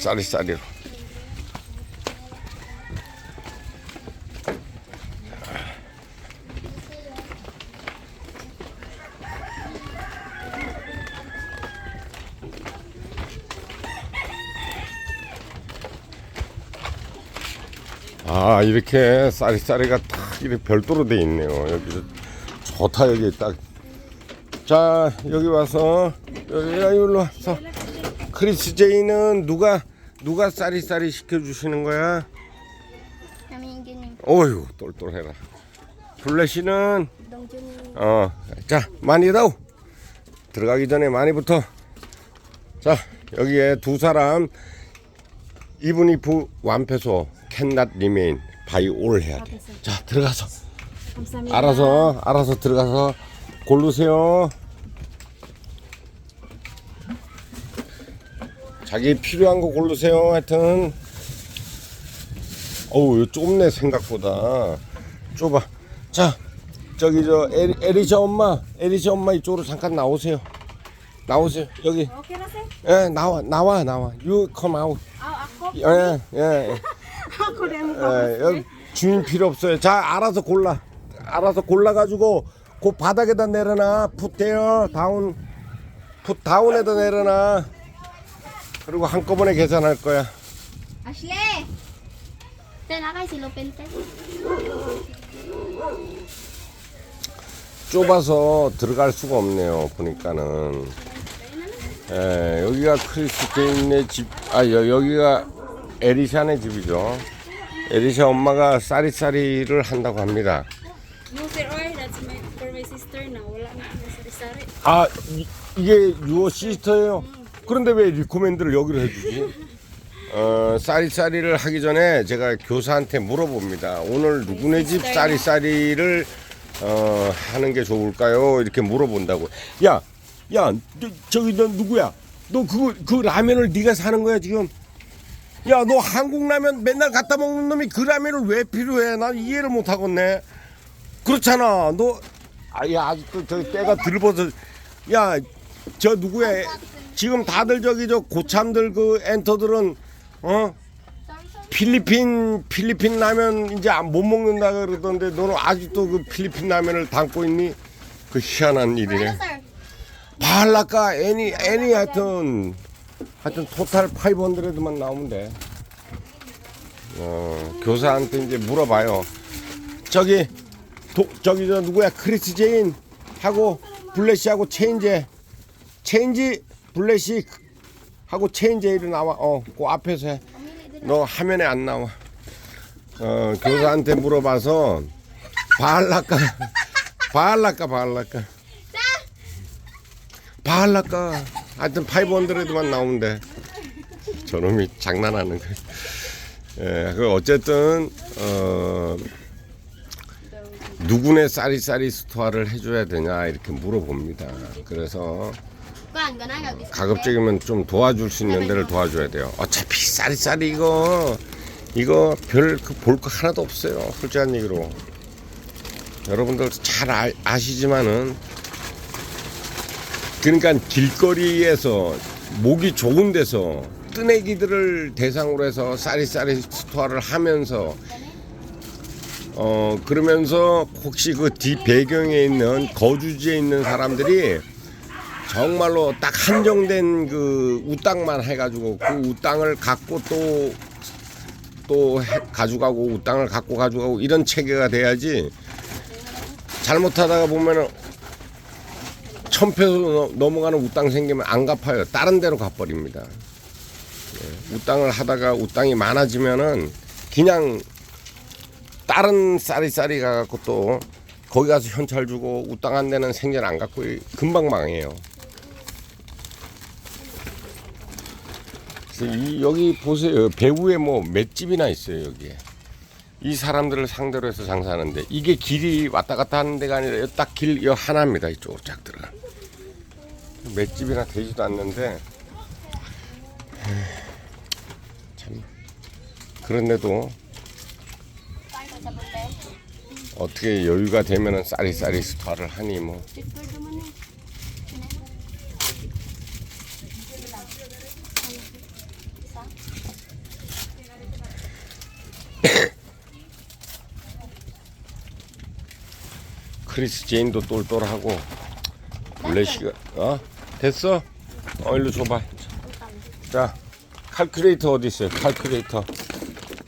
쌀이쌀이로. 아 이렇게 쌀이쌀이가 딱 이렇게 별도로 돼 있네요. 여기 좋다 여기 딱 자 여기 와서 여기 야 이리로 와서 크리스 제이는 누가 누가 쌀이쌀이 시켜주시는 거야? Gining 어휴 똘똘해라. 블레시는? dongjun 어자 많이다오. 들어가기 전에 많이부터. 자 여기에 두 사람. 이분 이프 완패소 캔낫 리메인 바이 올 해야 돼 자 들어가서. 감사합니다. 알아서 알아서 들어가서 고르세요. 자기 필요한 거 고르세요. 하여튼 어우 좁네 생각보다 좁아. 자 저기 저 에리, 에리샤 엄마 에리샤 엄마 이쪽으로 잠깐 나오세요. 나오세요 여기 sir. 예 나와 나와 나와 you come out Ah, ako. 예 예. Ako rin mo. 예, 여기 주인 필요 없어요. 자, 알아서 골라. 알아서 골라 가지고 그 바닥에다 내려놔. 풋대요. 다운. 풋 다운에다 내려놔. 그리고 한꺼번에 계산할 거야. Lupin, ten. 좁아서 들어갈 수가 없네요. 보니까는. 예, 여기가 크리스티인의 집, 아, 여, 여기가 에리샤네 집이죠. 에리샤 엄마가 쌀이쌀이를 한다고 합니다. 아 이, 이게 유어 시스터예요. 그런데 왜 리코멘드를 여기로 해주지? 어 쌀이쌀이를 하기 전에 제가 교사한테 물어봅니다. 오늘 누구네 집 쌀이쌀이를 어 하는 게 좋을까요? 이렇게 물어본다고. 야, 야, 너, 저기 너 누구야? 너 그거 그 라면을 네가 사는 거야 지금? 야, 너 한국 라면 맨날 갖다 먹는 놈이 그 라면을 왜 필요해? 난 이해를 못 하겠네. 그렇잖아. 너 아야 아직도 저 때가 들벗어. 야, 저 누구야? 지금 다들 저기 저 고참들 그 엔터들은 어 필리핀 필리핀 라면 이제 안- 못 먹는다 그러던데 너는 아직도 그 필리핀 라면을 담고 있니? 그 희한한 일이네. 발라까 애니 애니 하여튼 하여튼 토탈 500만 나오면 돼. 어, 교사한테 이제 물어봐요. 저기 도, 저기 저 누구야 크리스 제인 하고 블레시하고 체인제 체인지 블레시 하고 체인제이로 나와. 어, 그 앞에서 해. 너 화면에 안 나와. 어, 교사한테 물어봐서 발라까 발라까 발라까 발라까 하여튼 500만 나오면 돼. 저놈이 장난하는 거야. 예, 그 어쨌든 어 누구네 쌀이 쌀이 스토어를 해줘야 되냐 이렇게 물어봅니다. 그래서 Kuan, ganang gag 가급적이면 좀 도와줄 수 있는 데를 도와줘야 돼요. 어차피 쌀이쌀이 이거 이거 별 볼 거 하나도 없어요. 솔직한 얘기로 여러분들 잘 아, 아시지만은 그러니까 길거리에서 목이 좋은 데서 뜨내기들을 대상으로 해서 쌀이쌀이 스토어를 하면서 어 그러면서 혹시 그뒤 배경에 있는 거주지에 있는 사람들이 정말로 딱 한정된 그 우땅만 해가지고 그 우땅을 갖고 또 또 가져가고 우땅을 갖고 가져가고 이런 체계가 돼야지 잘못하다가 보면은 천표서 넘어가는 우땅 생기면 안 갚아요. 다른 데로 가버립니다. 예, 우땅을 하다가 우땅이 많아지면은 그냥 다른 쌀이쌀이 가갖고 또 거기 가서 현찰 주고 우땅 한 데는 생전 안 갖고 금방 망해요. 그래서 이 여기 보세요. 배후에 뭐 맷집이나 있어요 여기에. 이 사람들을 상대로 해서 장사하는데 이게 길이 왔다 갔다 하는 데가 아니라 딱 길 여 하나입니다 이쪽으로 쫙 들어가. 맷집이나 되지도 않는데 참 그런데도 어떻게 여유가 되면은 쌀이 쌀이 스타를 하니 뭐 크리스 제인도 똘똘하고 블레시가 어 됐어? 어 일로 줘봐. 자 칼큘레이터 어디 있어요? 칼큘레이터.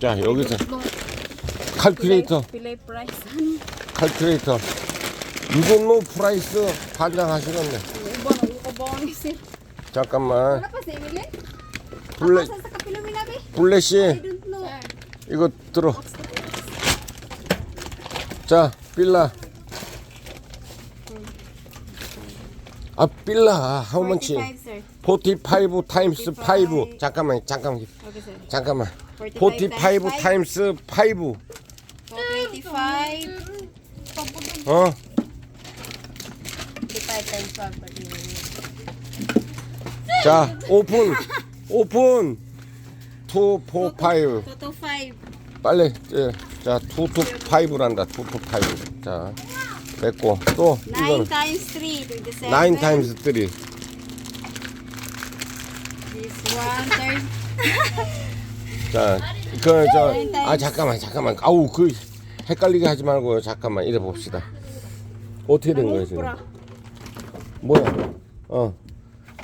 자 여기서 칼큘레이터. 칼큘레이터. 유동로 프라이스 sir. 잠깐만. 블레? 블레시. 이거 들어. 자 빌라. 아 빌라 how much? 45 sir. 45 times 5 45. 잠깐만 잠깐만 sir. 잠깐만 45 45 times 5 So 25. 어25 times 5 pati. 자 오픈 오픈 2 4 5 Toto 5. 빨리 예. 자, 2 to 5란다. 2 to 5. 자, 됐고 또 9 이거는 times 3. 27. 9 times 3. This one third. 자, 그 저 아 잠깐만 잠깐만. 아우 그 헷갈리게 하지 말고요. 잠깐만 이래 봅시다. 어떻게 된 거예요 지금? 뭐야? 어.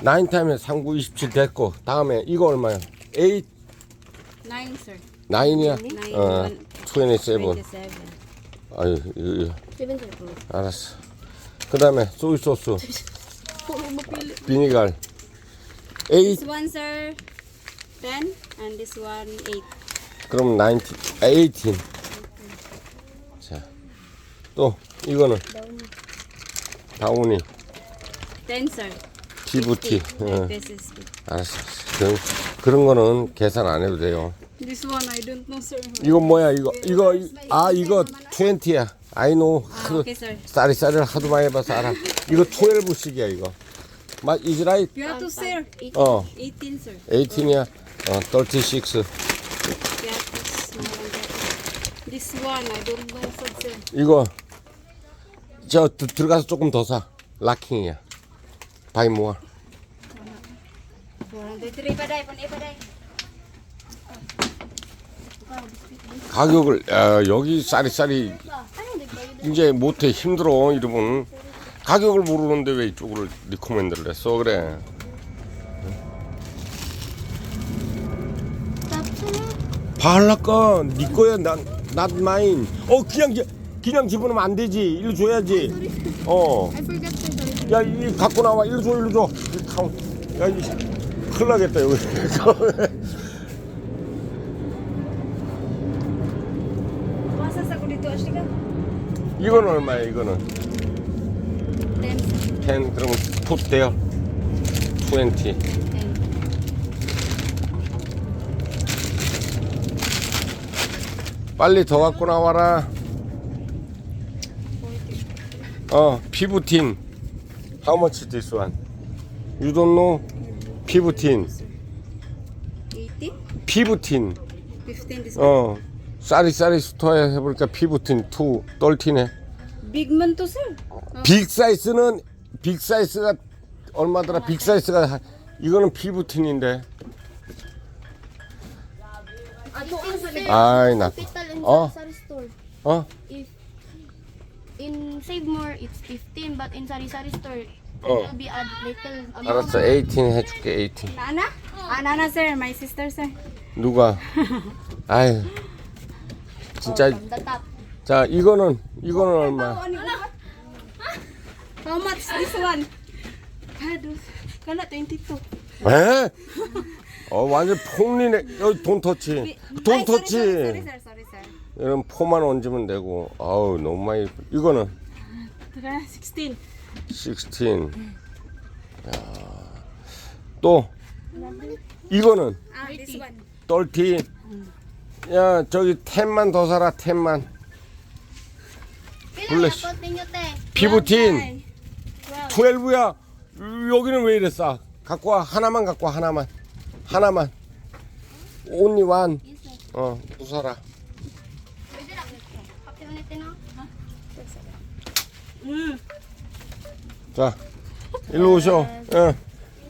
9 times 39 27 됐고 다음에 이거 얼마야? 8 9 sir. 9이야? 9. 어. 27. 27. 아유, 이거, 이거. 7 sir po. 알았어. 그 다음에 소이 소스. 비니갈. 8 This one sir 10 and this one 8. 그럼 19, 아, 18. 자, 또 이거는 다운이 10 sir. 피부티. 50. 어, This is 50. 알았어. 그런, 그런 거는 계산 안 해도 돼요. This one I don't know sir. 이거 뭐야 이거 이거 이- 아 이거 20야. 아이노 Ah, 하도 okay sir. 쌀이 쌀을 하도 많이 해봐서 알아. 이거 12씩이야 이거. 맞 이즈라이? You have to sir. 어, 18 sir. 18이야. 어, 36. You have to small that. This one I don't know so sir. 이거 저 드- 들어가서 조금 더 사. 락킹이야. 바이 모아. 403 pa dai, panay pa dai. 가격을 야, 여기 쌀이쌀이 이제 못해 힘들어 이러면. 가격을 모르는데 왜 이쪽으로 리코멘드를 했어 그래? 바할라까 네 거야 난 not mine. 어 그냥 기- 그냥 집어넣으면 안 되지. 일로 줘야지. 어야. 이 갖고 나와. 일로 줘 일로 줘. 이 카운 야 이 큰일 나겠다 여기 이거는 얼마야 이거는 10 sir. 10 그러면 풋 돼요 20 10. 빨리 더 갖고 나와라. 어, 피부틴. How much this one? You don't know? 피부틴. 80? 피부틴. 15 this one. 어. 쌀이 쌀이 스토어에 해보니까 피부틴 2 떨티네. Big man to sir. 빅 사이즈는 빅 사이즈가 얼마더라? 빅 사이즈가 하- 이거는 피부틴인데. 아이 나. Capital in Oh. sari store. 어? If in Save More it's 15 but in Sari Sari store it 어. will be add little amount. 알았어. 18 해줄게. 18. Nana? Ah, Nana sir, my sister sir. 누가? 아유. 진짜. 자 이거는 이거는 얼마? How much this one? Kana 22. 에? 어 완전 폭리네. 여기 돈 터치. 돈 터치. 이런 포만 얹으면 되고. 아우 너무 많이. 이거는 Tara, 16. 16. 야. 또 이거는 Ah, this one. 30. 야 저기 10만 더 사라 10만. Pila Bless. na po ninyo te? 피부틴 12. 12야. 여기는 왜 이래 싸? 갖고 와 하나만 갖고 와 하나만. 하나만. 어, ulit no? Mm. 자, 일로 오셔. 예.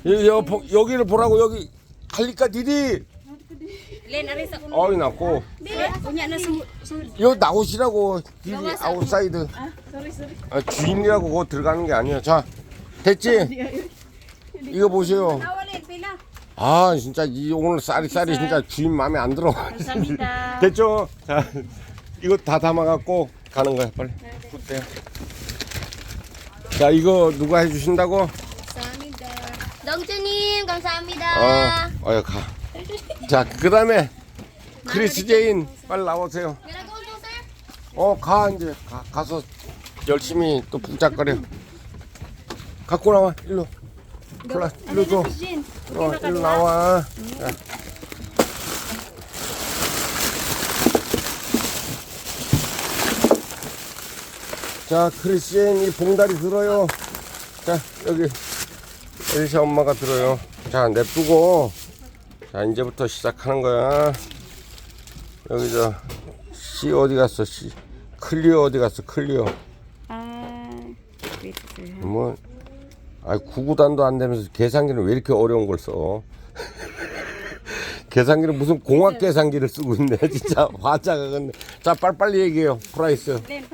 여, 여, 보- 여기를 보라고 여기 할리까 디디. 어이 su 여기 나오시라고 디디 아웃사이드. sorry. 아, 주인이라고 그거 들어가는 게 아니야 자 됐지? 이거 보세요. 아. 진짜 이 오늘 쌀이 쌀이 진짜 주인 마음에 안 들어. Kamsahamnida. 됐죠? 자 이거 다 담아갖고 가는 거야 빨리. 굿대요? 자 이거 누가 해주신다고? Kamsahamnida. 덩주님 감사합니다. 어 어여 가 자 그 다음에 크리스 제인 빨리 나오세요? 어 가 이제. 가, 가서 열심히 또 북작거려. 갖고 나와 일로. 클라 일로 줘. 어, 일로 나와. 자. 자 크리스엔 이 봉다리 들어요. 자 여기 엘샤 엄마가 들어요. 자 냅두고 자 이제부터 시작하는 거야 여기 저씨 어디 갔어 씨 클리어 어디 갔어 클리어 Ah. Wait, sir. 뭐, 아 구구단도 안 되면서 계산기는 왜 이렇게 어려운 걸 써? 계산기는 무슨 공학 계산기를 쓰고 있네, 진짜 화자가 근데. 자, 빨리빨리 얘기해요. 프라이스. Price.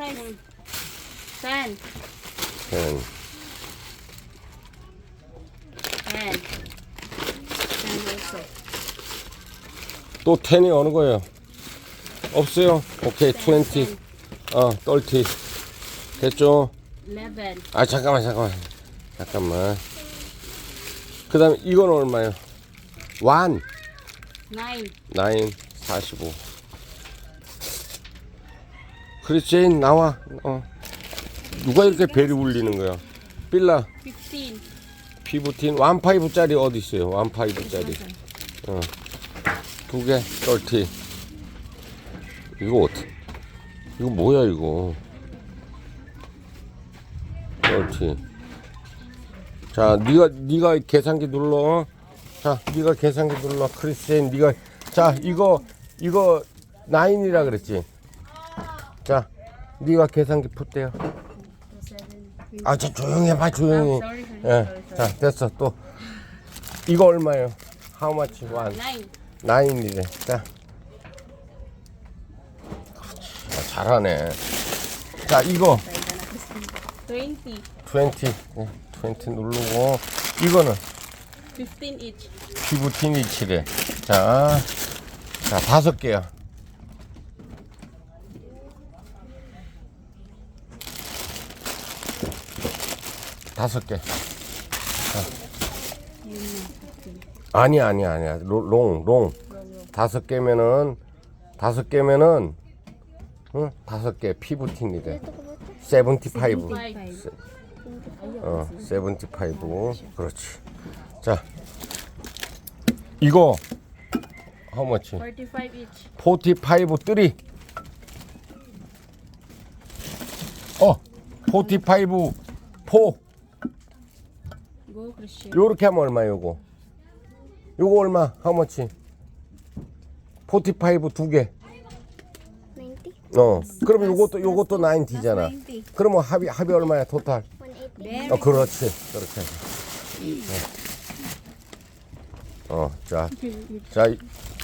Ten. 음, Ten. 또 10이 어느 거예요? 없어요. 오케이, 20. 어, 30. 됐죠? Eleven. 아, 잠깐만, 잠깐만. 잠깐만. 그 다음에 이건 얼마예요? 1. Nine. 9, 45. 크리스체인 나와. 어. 누가 이렇게 배를 울리는 거야? 빌라 Fifteen. 피부틴 완파이브짜리 어디 있어요? 완파이브짜리. 어. 두 개, 떨티. 이거 어떻게? 이거 뭐야 이거? 떨티. 자, 네가 네가 계산기 눌러. 자, 네가 계산기 눌러. 크리스체인 네가 자, 이거 이거 나인이라 그랬지. 자, 네가 계산기. Seven. 아, 저 조용히 해봐, 조용히. Sorry. 예, 자 됐어 또 이거 얼마예요? How much? one? 나인이래. 자. 아, 잘하네. 자 이거 Twenty. 20, 네, 20 누르고 이거는 Fifteen each. 피부틴 이치래. 자, 자 다섯 개야. 다섯 개. 아니 아니 아니야. 롱 롱. 다섯 개면은 다섯 개면은 응? 다섯 개 피부틴이래. 세븐티 파이브. 어, 세븐티 파이브. 그렇지. 자. 이거 how much? Forty-five each. 45 3. 어. 45 4. Go Christian. 요렇게 하면 얼마 요거? 요거 얼마? how much? 45 두 개. 90? 어. 그러면 요것도 요것도 90잖아. 그러면 합이 합이 얼마야? 토탈. 180. 어, 그렇지. 그렇게. 어. 어, 자. 자,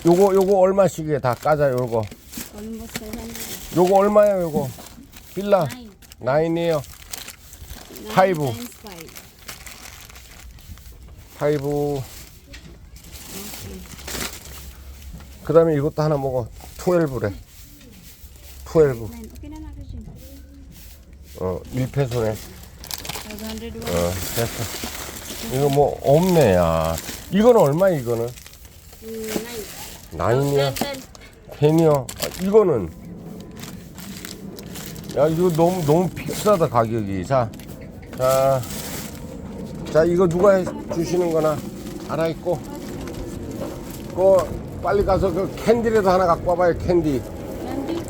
요거 요거 얼마씩이에요? 다 까자 요거. 요거 얼마예요, 요거? 빌라. 나인이에요. 파이브. 파이브. 그 다음에 이것도 하나 먹어. 12래. 12. Nine. Okay na na Christian. 어, 1페소네. Five hundred one. 어, 됐어. 이거 뭐 없네, 야. 이거는 얼마 이거는? Ten. 펜이요. 아, 이거는 야 이거 너무 너무 비싸다 가격이. 자, 자, 자 이거 누가 해 주시는 거나 알아 있고. 그 빨리 가서 그 캔디라도 하나 갖고 와봐요 캔디.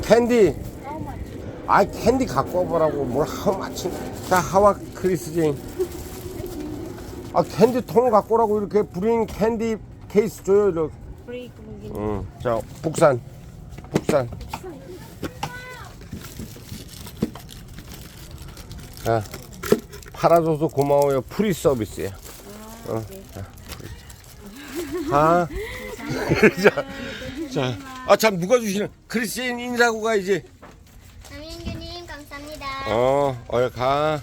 캔디. 아 캔디 갖고 와보라고 뭘 하고 마침. 자 하와 크리스 제인. 아 캔디 통을 갖고 오라고 이렇게 브링 캔디 케이스 줘요. 이렇게. Free kumagin. 응. 자, 북산. 북산. 자, 팔아줘서 고마워요. 프리 서비스야. 어. 가. 자, 자, 아 참 누가 주시는 크리스틴 인사하고 가 이제. 남인규님 감사합니다. 어, 어여 가.